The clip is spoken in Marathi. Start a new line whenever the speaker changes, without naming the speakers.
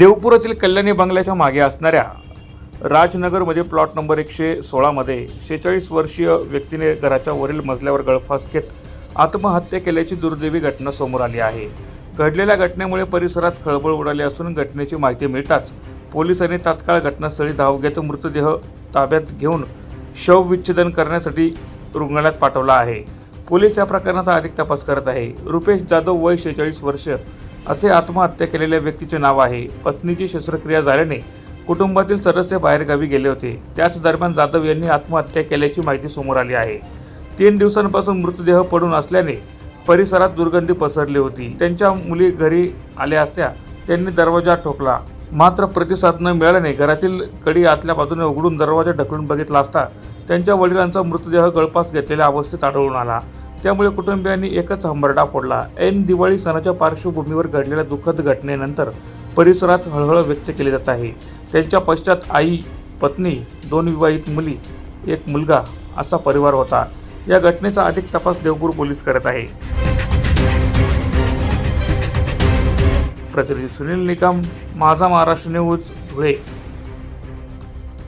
देवपुरातील कल्याणी बंगल्याच्या मागे असणाऱ्या राजनगरमध्ये प्लॉट नंबर एकशे सोळामध्ये शेहेचाळीस वर्षीय व्यक्तीने घराच्या वरील मजल्यावर गळफास घेत आत्महत्या केल्याची दुर्दैवी घटना समोर आली आहे. घडलेल्या घटनेमुळे परिसरात खळबळ उडाली असून घटनेची माहिती मिळताच पोलिसांनी तात्काळ घटनास्थळी धाव घेत मृतदेह ताब्यात घेऊन शवविच्छेदन करण्यासाठी रुग्णालयात पाठवला आहे. पोलीस या प्रकरणाचा अधिक तपास करत आहे. रुपेश जाधव वय शेहेचाळीस वर्ष असे आत्महत्या केलेल्या व्यक्तीचे नाव आहे. पत्नीची शस्त्रक्रिया झाल्याने कुटुंबातील सदस्य बाहेरगावी गेले होते. त्याच दरम्यान जाधव यांनी आत्महत्या केल्याची माहिती समोर आली आहे. तीन दिवसांपासून मृतदेह पडून असल्याने परिसरात दुर्गंधी पसरली होती. त्यांच्या मुली घरी आल्या असत्या त्यांनी दरवाजा ठोकला. मात्र प्रतिसाद न मिळाल्याने घरातील कडी आतल्या बाजूने उघडून दरवाजा ढकलून बघितला असता त्यांच्या वडिलांचा मृतदेह गळपास घेतलेल्या अवस्थेत आढळून आला. त्यामुळे कुटुंबियांनी एकच हंबरडा फोडला. ऐन दिवाळी सणाच्या पार्श्वभूमीवर घडलेल्या दुःखद घटनेनंतर परिसरात हळहळ व्यक्त केली जात आहे. त्यांच्या पश्चात आई पत्नी दोन विवाहित मुली एक मुलगा असा परिवार होता. या घटनेचा अधिक तपास देवपूर पोलीस करत आहे. प्रतिनिधी सुनील निकम माझा महाराष्ट्र न्यूज धुळे.